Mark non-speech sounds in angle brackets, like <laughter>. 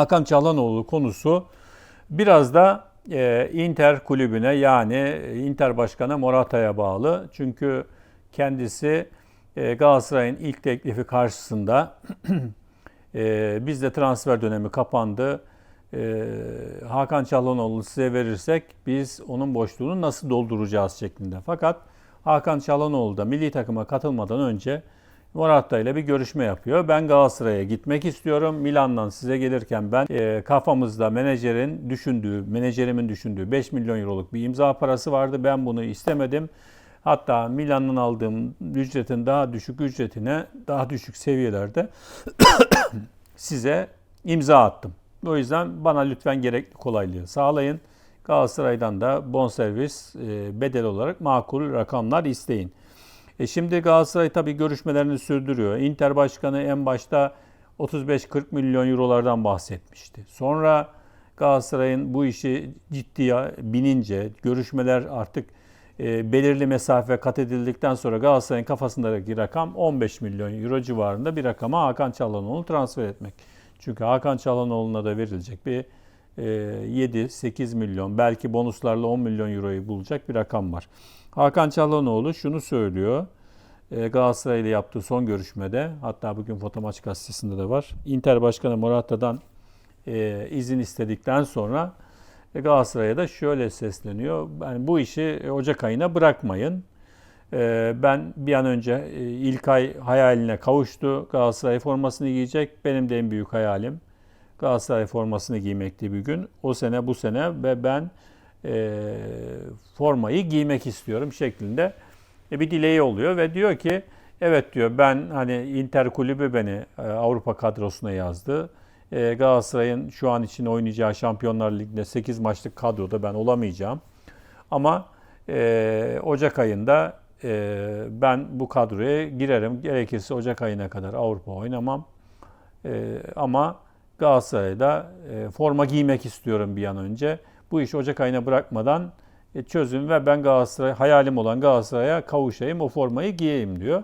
Hakan Çalhanoğlu konusu biraz da e, Inter kulübüne yani Inter Başkanı Morata'ya bağlı. Çünkü kendisi e, Galatasaray'ın ilk teklifi karşısında <clears throat> e, bizde transfer dönemi kapandı. E, Hakan Çalhanoğlu size verirsek biz onun boşluğunu nasıl dolduracağız şeklinde. Fakat Hakan Çalhanoğlu da milli takıma katılmadan önce Morata ile bir görüşme yapıyor. Ben Galatasaray'a gitmek istiyorum. Milan'dan size gelirken ben e, kafamızda menajerin düşündüğü, menajerimin düşündüğü 5 milyon euroluk bir imza parası vardı. Ben bunu istemedim. Hatta Milan'dan aldığım ücretin daha düşük ücretine daha düşük seviyelerde <coughs> size imza attım. O yüzden bana lütfen gerekli kolaylığı sağlayın. Galatasaray'dan da bonservis e, bedel olarak makul rakamlar isteyin. E şimdi Galatasaray tabii görüşmelerini sürdürüyor. Inter Başkanı en başta 35-40 milyon eurolardan bahsetmişti. Sonra Galatasaray'ın bu işi ciddiye binince, görüşmeler artık e, belirli mesafe kat edildikten sonra Galatasaray'ın kafasındaki rakam 15 milyon euro civarında bir rakama Hakan Çalhanoğlu transfer etmek. Çünkü Hakan Çalhanoğlu'na da verilecek bir e, 7-8 milyon belki bonuslarla 10 milyon euroyu bulacak bir rakam var. Hakan Çalhanoğlu şunu söylüyor. E, Galatasaray ile yaptığı son görüşmede hatta bugün Fotomaç gazetesinde de var. Inter Başkanı Morata'dan e, izin istedikten sonra e, Galatasaray'a da şöyle sesleniyor. Yani bu işi Ocak ayına bırakmayın. Ben bir an önce ilk ay hayaline kavuştu. Galatasaray formasını giyecek. Benim de en büyük hayalim Galatasaray formasını giymekti bir gün. O sene bu sene ve ben e, formayı giymek istiyorum şeklinde e, bir dileği oluyor ve diyor ki evet diyor ben hani Inter kulübü beni e, Avrupa kadrosuna yazdı. E, Galatasaray'ın şu an için oynayacağı Şampiyonlar Ligi'nde 8 maçlık kadroda ben olamayacağım. Ama e, Ocak ayında e, ben bu kadroya girerim. Gerekirse Ocak ayına kadar Avrupa oynamam. E, ama Galatasaray'da e, forma giymek istiyorum bir an önce. Bu iş Ocak ayına bırakmadan e, çözün ve ben Galatasaray hayalim olan Galatasaray'a kavuşayım, o formayı giyeyim diyor.